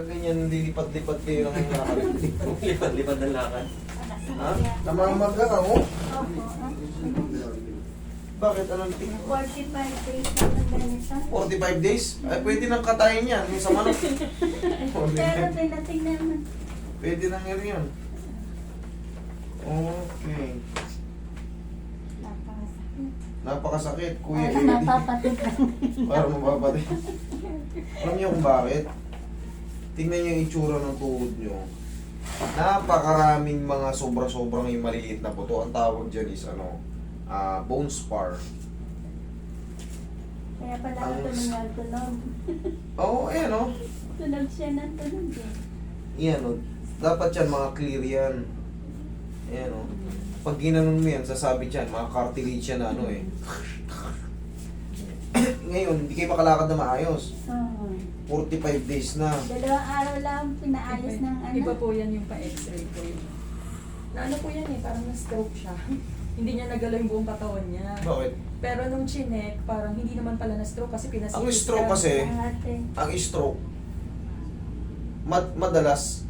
Ganyan, lilipad-lipad kayo ng lakad. Lipad-lipad ng lakad. ha? Namamaga ka mo? Opo. ah. Bakit? Anong 45 days na ganito. 45 days? Ay, pwede nang katayin yan. Yung sa manok. Pero tinating naman. Pwede nang yan yan. Okay. Napakasakit. Napakasakit, Kuya Para Eddie. mapapatikan. Para mapapatay. Alam niyo kung bakit? Tingnan niyo yung itsura ng tuhod niyo. Napakaraming mga sobra-sobrang yung maliit na buto. Ang tawag dyan is ano, ah, bone spar. Kaya pala Ang- ako tunog tunog. Oo, oh, ayan o. Tunog siya ng tunog eh. Yan o. Dapat yan, mga clear yan. Ayan o. Pag ginanon mo yan, sasabi dyan, mga cartilage yan na ano eh. Ngayon, hindi kayo makalakad na maayos. Oo. 45 days na. Dalawang araw lang pinaayos ng ano. Iba po yan yung pa-x-ray po yun. Na ano po yan eh, parang na-stroke siya. hindi niya nagalaw yung buong katawan niya. Bakit? Pero nung chinek, parang hindi naman pala na-stroke kasi pinasitis Ang stroke kasi, Ate. ang stroke, mad madalas,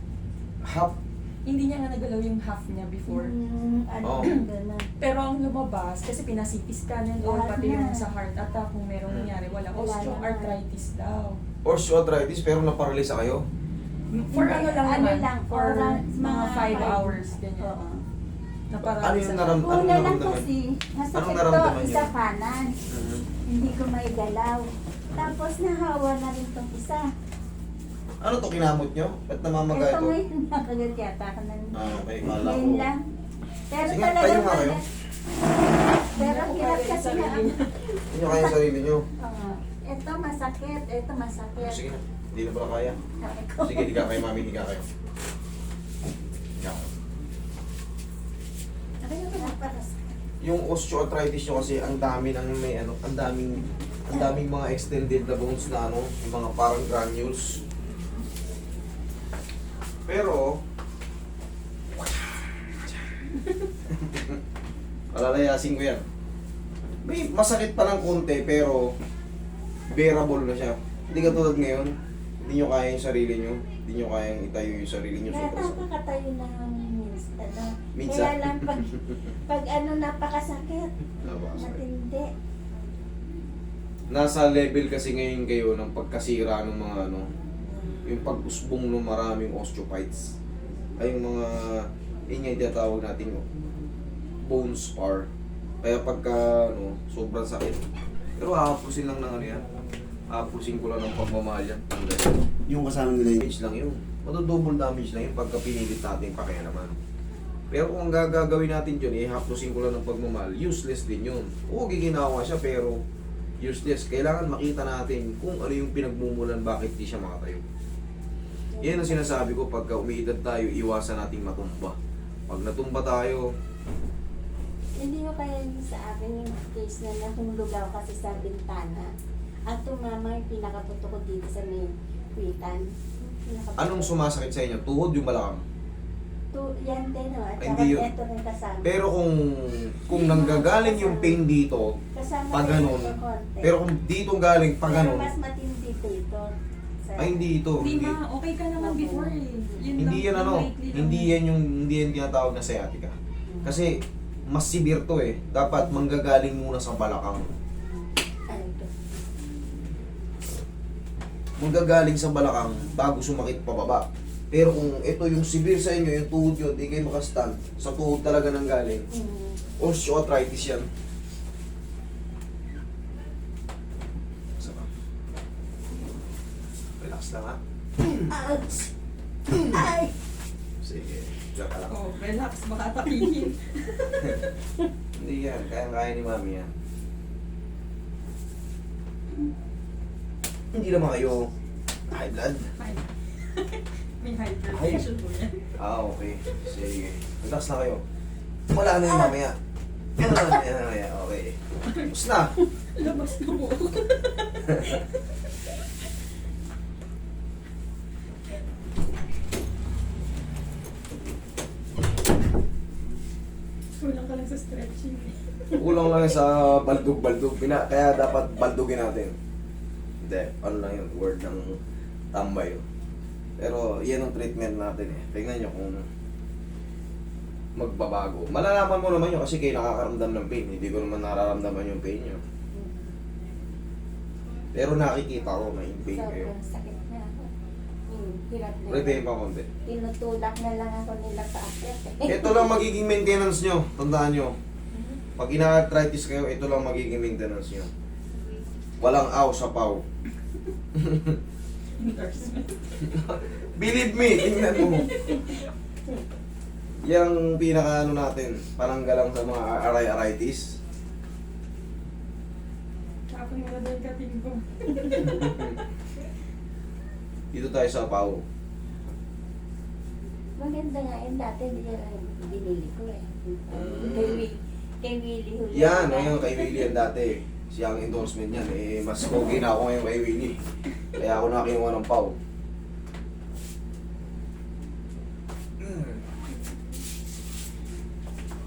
half, Hindi niya nga nagalaw yung half niya before. Mm, ano, ganun. Pero ang lumabas, kasi pinasitis scan and all, Lahat pati yung na. sa heart attack, kung merong Hmm. nangyari, wala. Wala Osteoarthritis daw. osteoarthritis, pero naparalisa kayo. For Hindi, ano lang ano naman, lang, for oras, mga mga 5 five. hours, ganyan. Oo. Ano yung naram- Una Anong lang naramdaman? kasi, masakit Anong to, naramdaman isa niyo? kanan. Hindi ko may galaw. Tapos nahawa na rin tong isa. Ano to kinamot nyo? Ba't namamaga Ito ito? ngayon nakagat yata ako ng Ah, okay, kala ko. ngayon lang. Pero Sige, talagang tayo nga kayo. Pero hirap kasi na. Hindi nyo kaya yung sarili nyo. Oo. Ito masakit, ito masakit. Sige na, hindi na pala kaya. Sige, higa kayo, mami, higa kayo. Higa kayo. Yung osteoarthritis nyo kasi ang dami ng may ano, ang daming ang daming mga extended na bones na ano, yung mga parang granules. Pero Palalayasin ko yan. May masakit pa ng konti pero bearable na siya. Hindi katulad ngayon, hindi nyo kaya yung sarili nyo, hindi nyo kaya itayo yung sarili nyo. Kaya nakakatayo na ng minsan. Minsan. Kaya lang pag, pag ano napakasakit. Napakasakit. Matindi. Nasa level kasi ngayon kayo ng pagkasira ng mga ano, yung pag-usbong ng maraming osteophytes. Ay yung mga, yun yung tinatawag natin bone spar. Kaya pagka ano, sobrang sakit. Pero hahapusin lang ng ano yan. Hahapusin ko lang ng pagmamahal yan. Yung kasama nila yun. Damage lang yun. Madodouble damage lang yun pagka pinilit natin pakialaman. Pero kung ang gagawin natin yun, eh, haplusin ko lang ng pagmamahal, useless din yun. Oo, giginawa siya, pero useless. Kailangan makita natin kung ano yung pinagmumulan, bakit di siya makatayo. Yan ang sinasabi ko, pagka umiidad tayo, iwasan nating matumba. Pag natumba tayo, Hindi ko kaya yung sa akin yung case na nahulog ako kasi sa bintana. At tumama yung pinakaputo ko dito sa may kwitan. Anong sumasakit sa inyo? Tuhod yung balakang. To, yan din o. At hindi yun. ito rin kasama. Pero kung kung nanggagaling yung pain dito, kasama pag ganun, pero kung dito galing pag Pero ganun, mas matindi dito. Ay hindi ito. Hindi Hindi, ma, okay ka naman before eh. Yun hindi lang, yan ano, lately lang. hindi yan yung hindi yan tinatawag na sciatica. Kasi mas severe to eh. Dapat manggagaling muna sa balakang. Manggagaling sa balakang bago sumakit pababa. Pero kung ito yung severe sa inyo, yung tuhod yun, di kayo makastand. Sa tuhod talaga nang galing. Mm. Osteoarthritis yan. Isa pa. Relax lang ha. Ay! Sige, diyan ka lang. Oh, relax, baka tapihin. Hindi yan, kaya-kaya ni mami yan. Hindi naman kayo high blood. May hypertension po yan. Ah, okay. Sige. Relax na kayo. Wala na yung mamaya. Wala na yung mamaya. Okay. Tapos na. Labas na po ka lang sa stretching. Kulang lang sa baldog-baldog. Pina, kaya dapat baldugin natin. Hindi. Ano lang yun? Word ng tambay. yun. Pero yan ang treatment natin eh. Tingnan nyo kung magbabago. Malalaman mo naman yun kasi kayo nakakaramdam ng pain. Hindi ko naman nararamdaman yung pain nyo. Pero nakikita ko may pain kayo. Sobrang sakit na ako. Hmm, hirap na. Retain pa konti. Tinutulak na lang ako nila sa akyat. Ito lang magiging maintenance nyo. Tandaan nyo. Pag ina-arthritis kayo, ito lang magiging maintenance nyo. Walang aw sa paw. Believe me, tingnan mo. Yang pinaka ano natin, pananggalang sa mga aray-aritis. Tapos mo na doon kating ko. Dito tayo sa paw. Maganda nga yun dati, hindi lang binili ko eh. Mm. Kay Willie, Huli. Yan, o yun kay Willie yan dati. Siya ang endorsement niyan. Eh, mas pogi na ako ngayon kay Willie. Kaya ako na kinuha ng. Mm.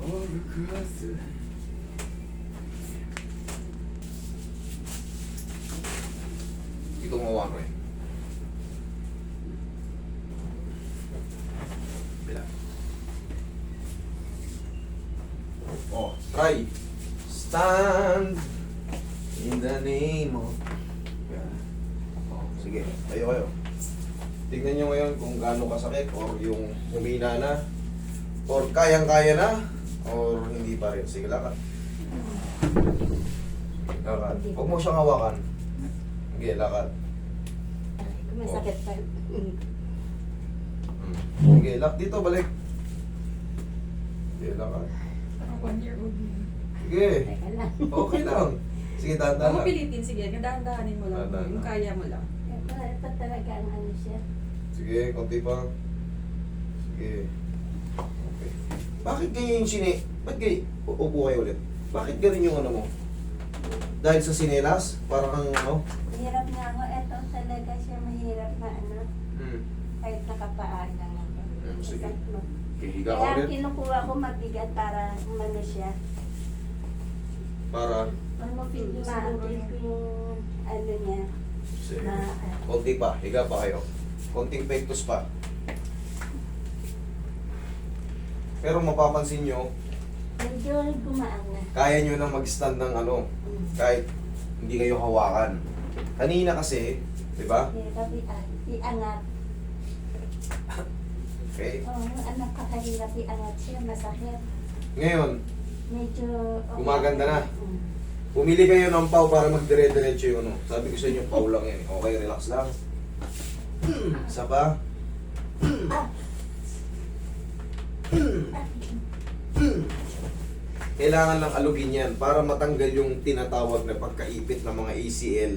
All Ito mo ko eh. Bila. Oh, try. Stand in the name of God. Oh, sige, tayo kayo. Tignan nyo ngayon kung gaano kasakit or yung humina na or kayang-kaya na or hindi pa rin. Sige, lakad. Lakad. Huwag mo siyang hawakan. Sige, lakad. Masakit pa. Hmm. Sige, lak dito, balik. Sige, lakad. Parang one year old na. Sige, okay lang. Sige, dahan-dahan Huwag mo pilitin, sige. Dahan-dahanin mo lang. Yung kaya mo lang. Ito talaga ang ano siya. Sige, konti pa. Okay. Bakit ganyan yung sine... Ba't ganyan? Upo kayo ulit. Bakit ganun yung ano mo? Dahil sa sinelas? Parang kang ano? Hirap nga ako. Ito talaga siya mahirap na ano. Hmm. Kahit nakapaan lang ako. Hmm, sige. Sakit mo. Okay, higa ka Kaya ang ulit. kinukuha ko mabigat para umano siya. Para... Ano mo feel ma-feel ko yung ano niya. Sige. Na, Konti pa. Higa pa kayo. Konting pectus pa. Pero mapapansin nyo, medyo gumaan na. kaya nyo na mag-stand ng ano, Mm. kahit hindi kayo hawakan. Kanina kasi, di ba? Hirap i- iangat. Okay. Oo, anak kakahirap iangat siya. Masakit. Ngayon, Medyo... okay. Gumaganda na. Mm. Bumili kayo ng pau para magdire-diretso yung ano. Sabi ko sa inyo, pau lang yan. Okay, relax lang. Isa pa. Kailangan lang alugin yan para matanggal yung tinatawag na pagkaipit ng mga ACL.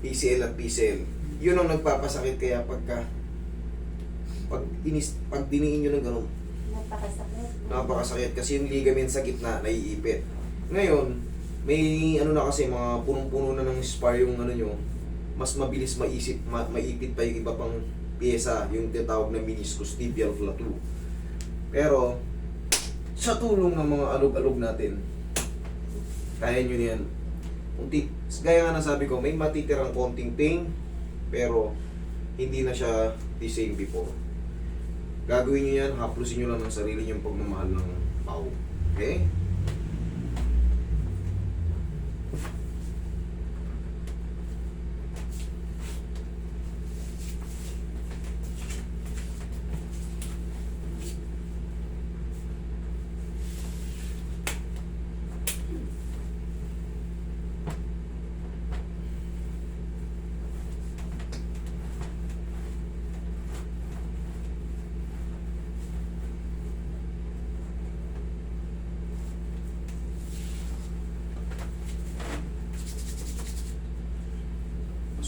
ACL at PCL. Yun ang nagpapasakit kaya pagka pag, inis, pag diniin nyo ng ganun, Napakasakit. napakasakit kasi yung ligament sa gitna naiipit. Ngayon, may ano na kasi mga punong-puno na ng spar yung ano nyo, mas mabilis maisip, ma, maipit pa yung iba pang pyesa, yung tinatawag na meniscus tibial plateau. Pero, sa tulong ng mga alog-alog natin, kaya nyo yan. Unti, gaya nga nasabi ko, may matitirang konting pain, pero hindi na siya the same before. Gagawin nyo yan, haplusin nyo lang ng sarili nyo pagmamahal ng pau. Okay?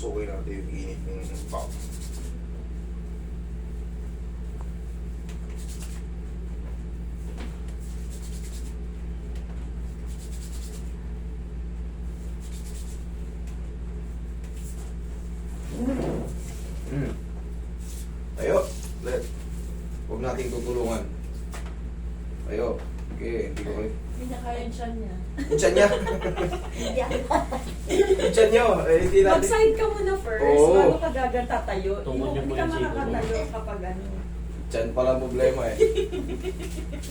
Pasukin natin yung init ng pau. Mm. Tayo. Let. Huwag nating tutulungan. Tayo. Okay, hindi ko kayo. Hindi niya tiyan niya. Tiyan niya. Hindi niyo. Eh, hindi natin. Mag-side ka muna first, Oo. bago ka gagan tatayo. Tungkol Hindi niyo po hindi ka siguro. makakatayo kapag ano. Diyan pala ang problema eh.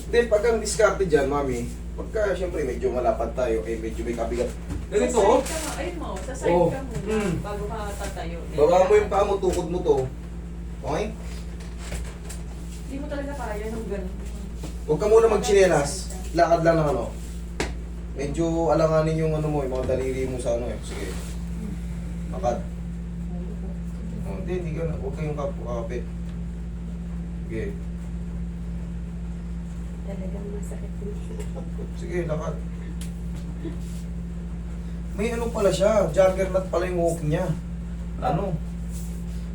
Then pag ang diskarte dyan, mami, pagka siyempre medyo malapad tayo, eh medyo may kabigat. Ganito Sa oh. side ka mo, ayun mo, sa side Oo. ka muna, Mm. bago ka tatayo. Baba mo yung paa mo, tukod mo to. Okay? Hindi mo talaga kaya nung ganun. Huwag ka muna magchinelas. Lakad lang ng ano. Medyo alanganin yung ano mo, yung mga daliri mo sa ano eh. Sige. Lakad. Oh, hindi, hindi ka na. Huwag kayong kap kapit. Sige. talagang masakit dito. Sige, lakad. May ano pala siya, juggernaut pala yung walk niya. Ano?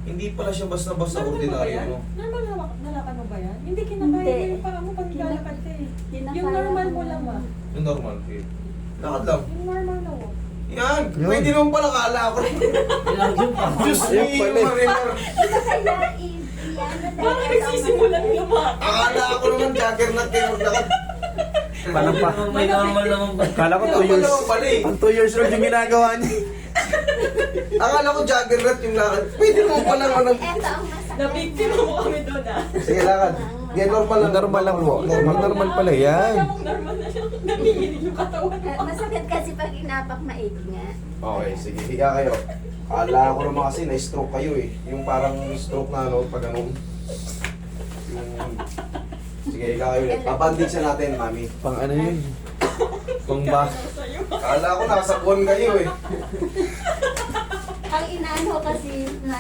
Hindi pala siya basta-basta Normal mo ba ordinary yan? ano. Normal na nalakan mo ba yan? Hindi kinakaya Hindi. mo yung paa mo pag Kina- nilalakad ka eh. Kinakaya Yung normal ko mo na- lang ah. Yung normal, okay. Lakad lang. Yung normal na walk. Yan, Yun. pwede naman pala kala ko. Ilang pa. Diyos Ayun me, pala eh. Marimar. Ito kaya Bakit nagsisimulan lumakad? Akala ko naman juggernaut kayo maglakad. Parang pa. May normal naman ba? Kala ko 2 Normal years. naman pala eh. Ang 2 years old yung ginagawa niya. Akala ko juggernaut yung lakad. Pwede naman pala ano. Ito ang masakit. Nabiktima mo kami doon ah. Sige, lakad. Yan, normal lang. Normal lang po. Normal, normal pala yan. Alam mong normal na siya. Nanginginig yung katawan mo. Masakit kasi pag inapak maigi nga. Okay, sige. Higa kayo. Akala ko naman kasi na-stroke kayo eh. Yung parang stroke na ano, pag ano. Yung... Sige, higa kayo ulit. Papandiksa natin, mami. Pang ano yun? Pang ba? Sa'yo. Akala ko nasa buwan kayo eh. Ang inaano kasi na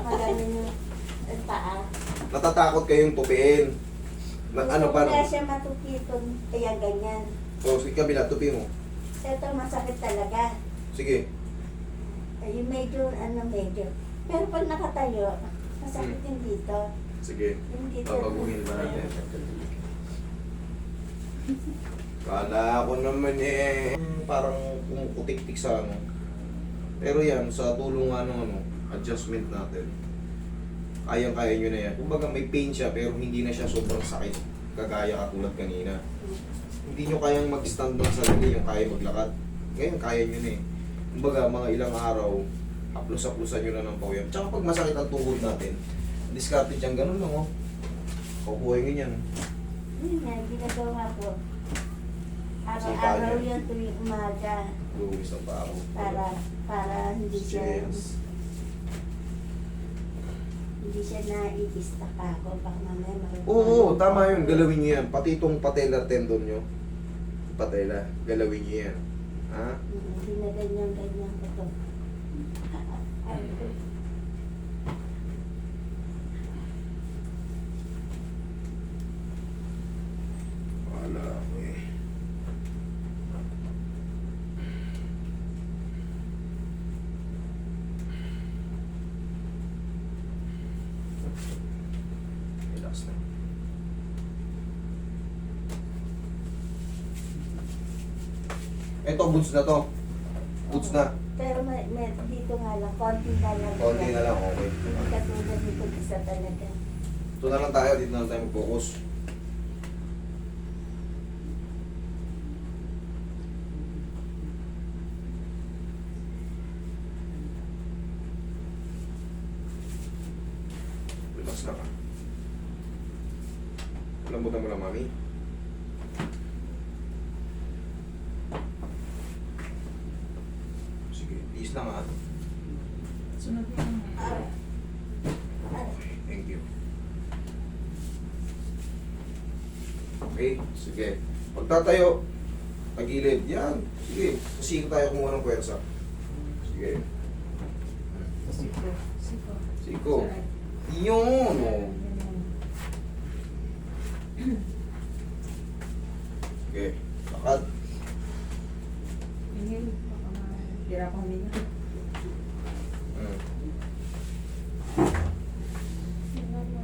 magaling yung paa. Natatakot kayong tupiin. Na, ano pa Kaya siya matupitong kaya ganyan. So, sige kabila, tupi mo. Ito masakit talaga. Sige. Ay, medyo, ano medyo. Pero pag nakatayo, masakit Hmm. yung dito. Sige. Yung dito. Babaguhin ba natin? Kala ko naman eh, parang kumukutik-tik sa ano. Pero yan, sa tulong nga ng ano, adjustment natin, kayang-kaya nyo na yan. Kumbaga may pain siya pero hindi na siya sobrang sakit. Kagaya katulad kanina. Hindi nyo kayang mag-stand ng sarili yung kaya maglakad. Ngayon, kaya nyo na eh. Kumbaga, mga ilang araw, haplos-haplosan nyo na ng pawyan. Tsaka pag masakit ang tuhod natin, diskarte dyan, ganun lang oh. Kukuha nyo yan. Yun nga, ginagawa ko. Araw-araw yan tuwing umaga Luwis ng paa para para hindi siya Yes. Hindi siya naibista pa ako baka mamaya mag- Oo, tama yun. Galawin nyo yan. Pati itong patellar tendon nyo. Patella. Galawin nyo yan. Ha? Mm, Hindi na ganyan-ganyan ko to. Ay, Wala ko eh. Relax na. Ito, boots na to. Boots na. Pero may, may, dito nga lang, konti na lang. Konti na lang, okay. Hindi katulad nito isa talaga. Ito na lang tayo, dito na lang tayo mag-focus. Relax na ka. Lambutan mo lang, mami. Sige, peace lang ha. Sunod yun. Thank you. Okay, sige. Pagtatayo, tagilid. Yan. Sige. Sige tayo kumuha ng pwersa. Sige. Siko. Siko. Siko. Yun. Oh. Sige. Lakad. Inhale. Baka mahirap huminga. Mm.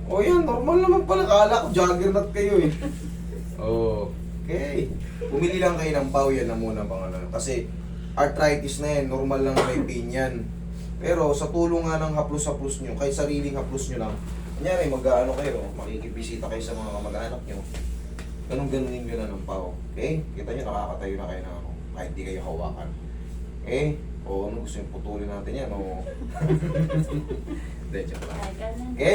O Oh, yan, normal naman pala. Kala ko juggernaut kayo eh. Oh, okay. Pumili lang kayo ng pau yan na muna pang ano. Kasi arthritis na yan, normal lang may pain yan. Pero sa tulong nga ng haplos-haplos nyo, kahit sariling haplos nyo lang, kunyari mag-ano kayo, makikibisita kayo sa mga kamag-anak nyo. Ganun ganunin nyo na ng pao. Okay? Kita nyo, nakakatayo na kayo ng ano, kahit di kayo hawakan. Okay? O ano gusto nyo, putulin natin yan o... Hindi, joke lang. Okay?